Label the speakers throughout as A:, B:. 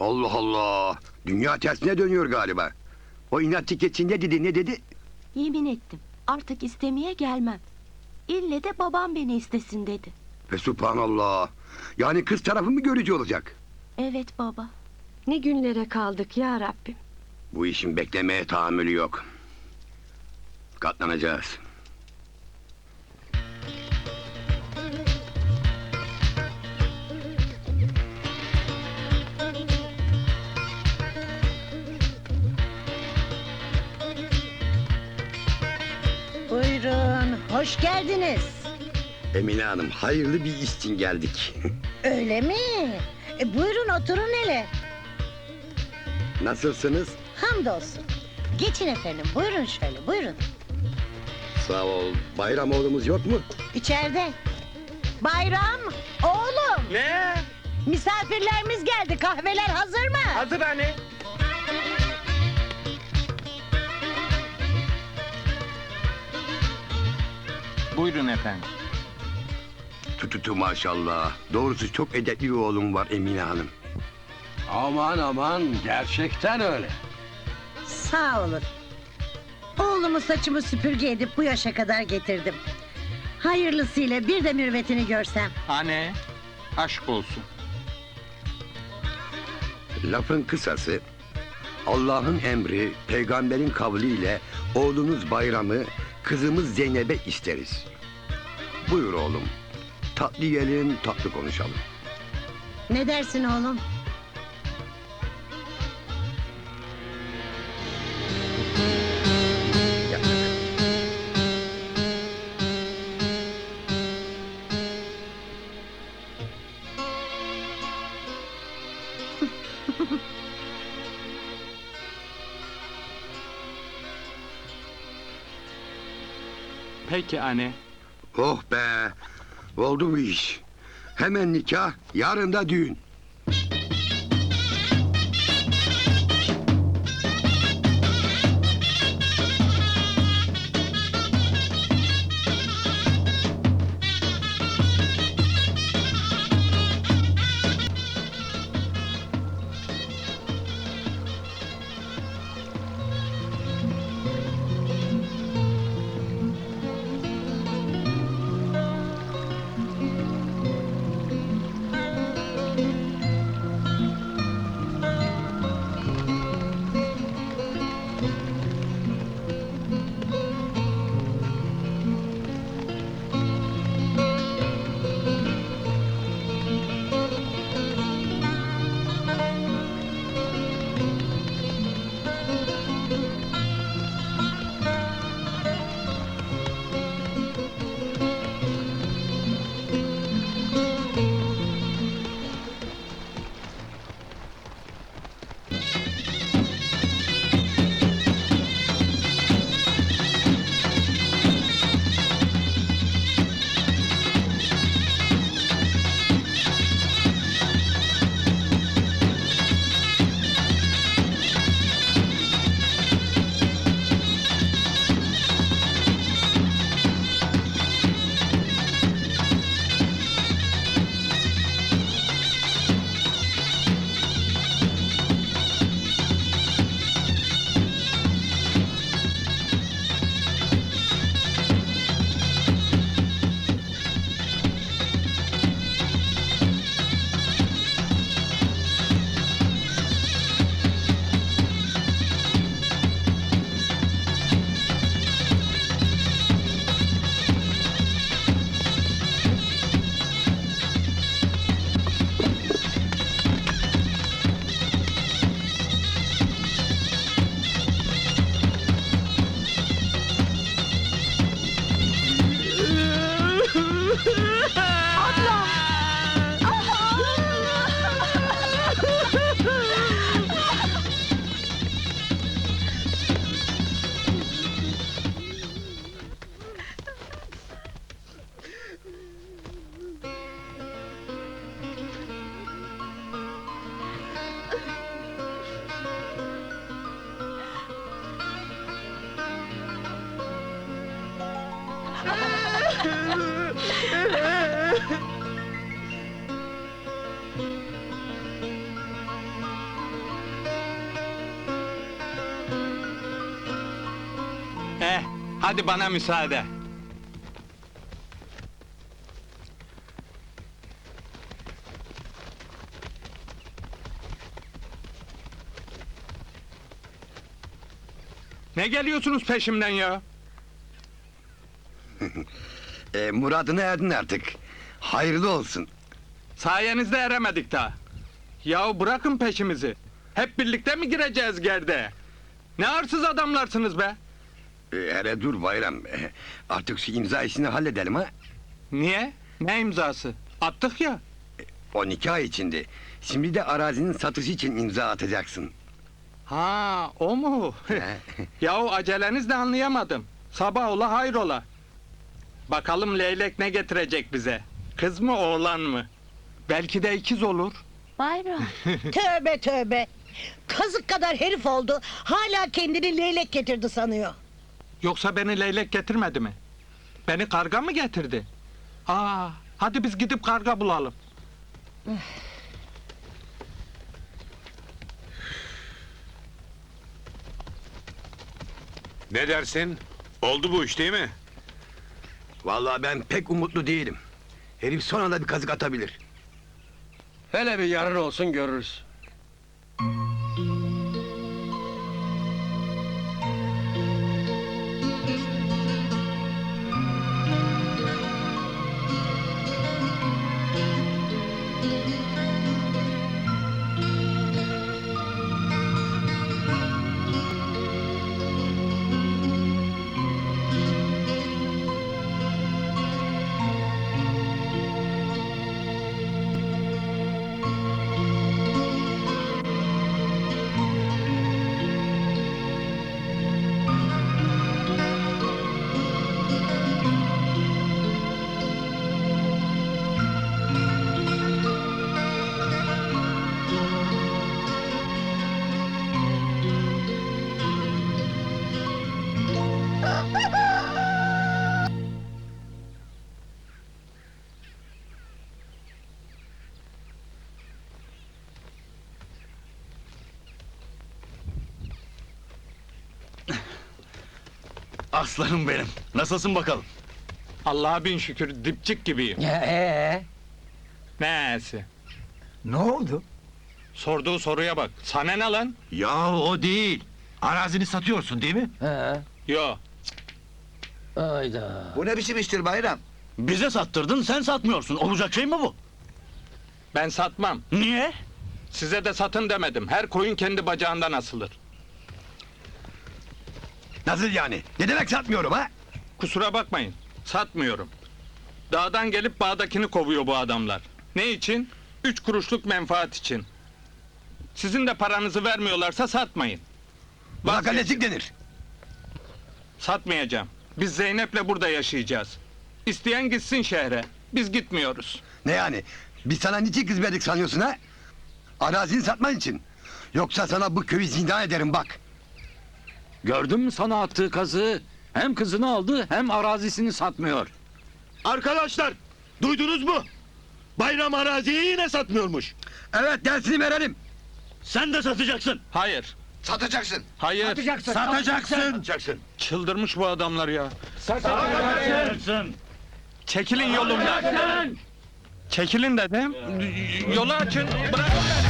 A: Allah Allah. Dünya tersine dönüyor galiba. O inat tiketçi ne dedi ne dedi?
B: Yemin ettim. Artık istemeye gelmem. İlle de babam beni istesin dedi.
A: Ve subhanallah. Yani kız tarafı mı görücü olacak?
B: Evet baba.
C: Ne günlere kaldık ya Rabbim.
A: Bu işin beklemeye tahammülü yok. Katlanacağız.
D: Hoş geldiniz.
A: Emine Hanım hayırlı bir iş için geldik.
D: Öyle mi? E, buyurun oturun hele.
A: Nasılsınız?
D: Hamdolsun. Geçin efendim, buyurun şöyle, buyurun.
A: Sağ ol. Bayram oğlumuz yok mu?
D: İçeride. Bayram, oğlum.
E: Ne?
D: Misafirlerimiz geldi, kahveler hazır mı?
E: Hazır anne. Buyurun efendim.
A: Tututu maşallah. Doğrusu çok edepli bir oğlum var Emine Hanım.
F: Aman aman gerçekten öyle.
D: Sağ olun. Oğlumu saçımı süpürge edip bu yaşa kadar getirdim. Hayırlısıyla bir de mürvetini görsem.
E: Anne, aşk olsun.
A: Lafın kısası Allah'ın emri, peygamberin kavliyle oğlunuz Bayram'ı, kızımız Zeynep'e isteriz. Buyur oğlum. Tatlı yiyelim, tatlı konuşalım.
D: Ne dersin oğlum?
E: Peki anne.
A: Oh be! Oldu bu iş. Hemen nikah, yarın da düğün.
E: Hadi bana müsaade. Ne geliyorsunuz peşimden ya?
A: E, muradına erdin artık. Hayırlı olsun.
E: Sayenizde eremedik daha. Yahu bırakın peşimizi. Hep birlikte mi gireceğiz gerde? Ne arsız adamlarsınız be?
A: E, hele dur bayram. Artık şu imza işini halledelim ha.
E: Niye? Ne imzası? Attık ya.
A: O nikah içindi. Şimdi de arazinin satışı için imza atacaksın.
E: Ha, o mu? Yahu aceleniz de anlayamadım. Sabah ola hayrola. Bakalım leylek ne getirecek bize? Kız mı oğlan mı? Belki de ikiz olur.
B: Bayram.
D: Tövbe tövbe. Kazık kadar herif oldu. Hala kendini leylek getirdi sanıyor.
E: Yoksa beni leylek getirmedi mi? Beni karga mı getirdi? Aa, hadi biz gidip karga bulalım.
G: Ne dersin? Oldu bu iş değil mi?
A: Vallahi ben pek umutlu değilim. Herif son anda bir kazık atabilir.
F: Hele bir yarın olsun görürüz.
G: Aslanım benim. Nasılsın bakalım?
E: Allah'a bin şükür dipçik gibiyim.
F: Ee?
E: Neyse.
G: Ne oldu?
E: Sorduğu soruya bak. Sana ne lan?
G: Ya o değil. Arazini satıyorsun değil mi?
F: He.
E: Yo.
F: Ayda.
G: Bu ne biçim iştir bayram? Bize sattırdın sen satmıyorsun. Olacak şey mi bu?
E: Ben satmam.
G: Niye?
E: Size de satın demedim. Her koyun kendi bacağından asılır.
A: Nasıl yani? Ne demek satmıyorum ha?
E: Kusura bakmayın. Satmıyorum. Dağdan gelip bağdakini kovuyor bu adamlar. Ne için? Üç kuruşluk menfaat için. Sizin de paranızı vermiyorlarsa satmayın.
A: Buna
E: Vazgeçin.
A: kallecik denir.
E: Satmayacağım. Biz Zeynep'le burada yaşayacağız. İsteyen gitsin şehre. Biz gitmiyoruz.
A: Ne yani? Biz sana niçin kız verdik sanıyorsun ha? Arazini satman için. Yoksa sana bu köyü zindan ederim bak.
H: Gördün mü sana attığı kazığı? Hem kızını aldı hem arazisini satmıyor.
G: Arkadaşlar duydunuz mu? Bayram araziyi yine satmıyormuş.
A: Evet dersini verelim.
G: Sen de satacaksın.
E: Hayır.
A: Satacaksın.
E: Hayır.
G: Satacaksın. Satacaksın.
E: Çıldırmış bu adamlar ya.
G: Satacaksın.
E: Çekilin yolumdan. Çekilin dedim. Yolu açın. Bırakın beni.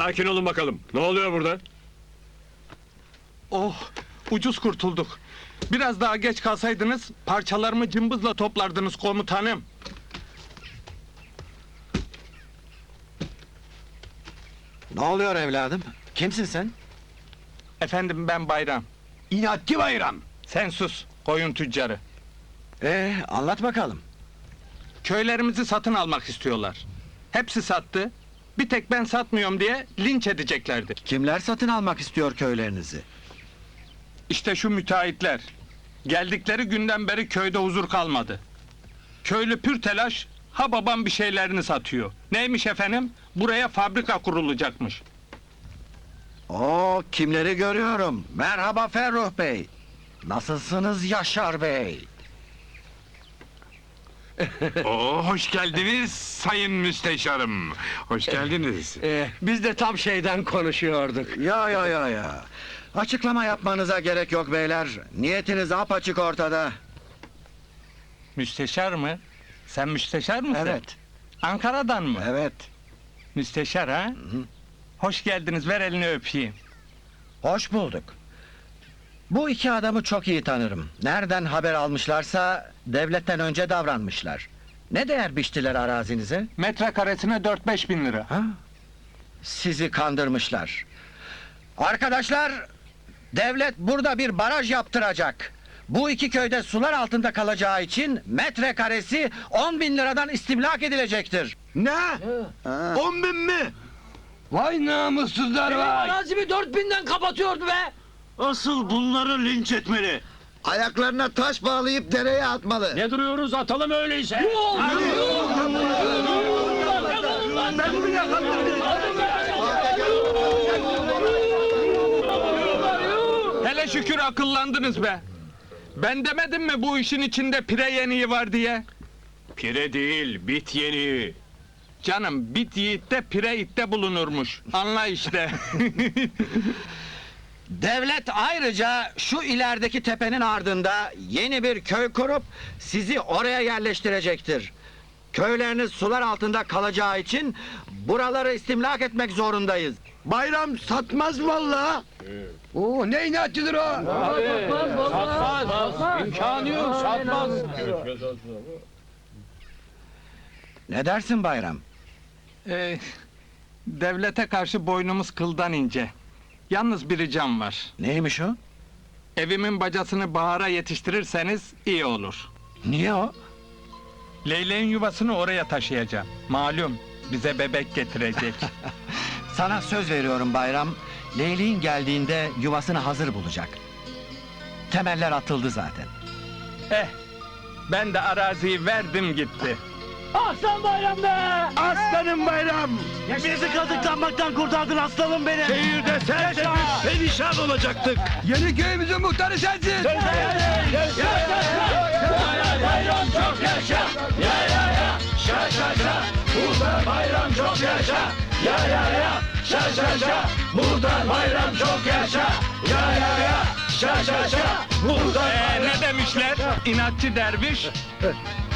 G: Sakin olun bakalım. Ne oluyor burada?
E: Oh, ucuz kurtulduk. Biraz daha geç kalsaydınız parçalarımı cımbızla toplardınız komutanım.
H: Ne oluyor evladım? Kimsin sen?
E: Efendim ben Bayram.
A: İnatçı bayram.
E: Sen sus, koyun tüccarı.
H: Ee, anlat bakalım.
E: Köylerimizi satın almak istiyorlar. Hepsi sattı. Bir tek ben satmıyorum diye linç edeceklerdi.
H: Kimler satın almak istiyor köylerinizi?
E: İşte şu müteahhitler. Geldikleri günden beri köyde huzur kalmadı. Köylü pür telaş, ha babam bir şeylerini satıyor. Neymiş efendim? Buraya fabrika kurulacakmış.
I: Oo kimleri görüyorum. Merhaba Ferruh Bey. Nasılsınız Yaşar Bey?
J: Oo, hoş geldiniz sayın müsteşarım. Hoş geldiniz.
F: Ee, biz de tam şeyden konuşuyorduk.
I: Ya ya ya ya. Açıklama yapmanıza gerek yok beyler. Niyetiniz apaçık ortada.
E: Müsteşar mı? Sen müsteşar mısın?
I: Evet,
E: Ankara'dan mı?
I: evet.
E: Müsteşar ha? Hoş geldiniz, ver elini öpeyim.
I: Hoş bulduk. Bu iki adamı çok iyi tanırım. Nereden haber almışlarsa devletten önce davranmışlar. Ne değer biçtiler arazinize?
E: Metrekaresine 4-5 bin lira.
I: Ha? Sizi kandırmışlar. Arkadaşlar, devlet burada bir baraj yaptıracak. Bu iki köyde sular altında kalacağı için metrekaresi 10 bin liradan istimlak edilecektir.
A: Ne? On bin mi? Vay namussuzlar vay.
G: Arazimi dört binden kapatıyordu be! Asıl bunları linç etmeli.
A: Ayaklarına taş bağlayıp dereye atmalı.
H: Ne duruyoruz atalım öyleyse.
E: Hele şükür akıllandınız be. Ben demedim mi bu işin içinde pire yeniği var diye?
J: Pire değil, bit yeni.
E: Canım bit yiğitte pire itte bulunurmuş. Anla işte.
I: Devlet ayrıca şu ilerideki tepenin ardında yeni bir köy kurup sizi oraya yerleştirecektir. Köyleriniz sular altında kalacağı için buraları istimlak etmek zorundayız.
A: Bayram satmaz vallahi. Oo ne inatçıdır o.
H: Satmaz. İmkanı yok satmaz.
I: Ne dersin Bayram?
E: Ee, devlete karşı boynumuz kıldan ince. Yalnız bir ricam var.
I: Neymiş o?
E: Evimin bacasını bahara yetiştirirseniz iyi olur.
I: Niye o?
E: Leyleğin yuvasını oraya taşıyacağım. Malum bize bebek getirecek.
I: Sana söz veriyorum Bayram. Leyliğin geldiğinde yuvasını hazır bulacak. Temeller atıldı zaten.
E: eh, ben de araziyi verdim gitti.
G: Aslan bayram be!
A: Aslanım bayram.
G: Bizi kazıklanmaktan kurtardın aslanım benim!
A: Şehirde sen
G: Perişan olacaktık!
A: Yeni köyümüzün muhtarı sensin.
G: Bayram çok yaşa! Ya ya ya! Şa şa şa! Muhtar bayram çok yaşa! Ya ya ya! Şa şa şa! Muhtar bayram çok yaşa! Ya ya ya! Şa şa şa! Muhtar
E: Ee, ne demişler? İnatçı derviş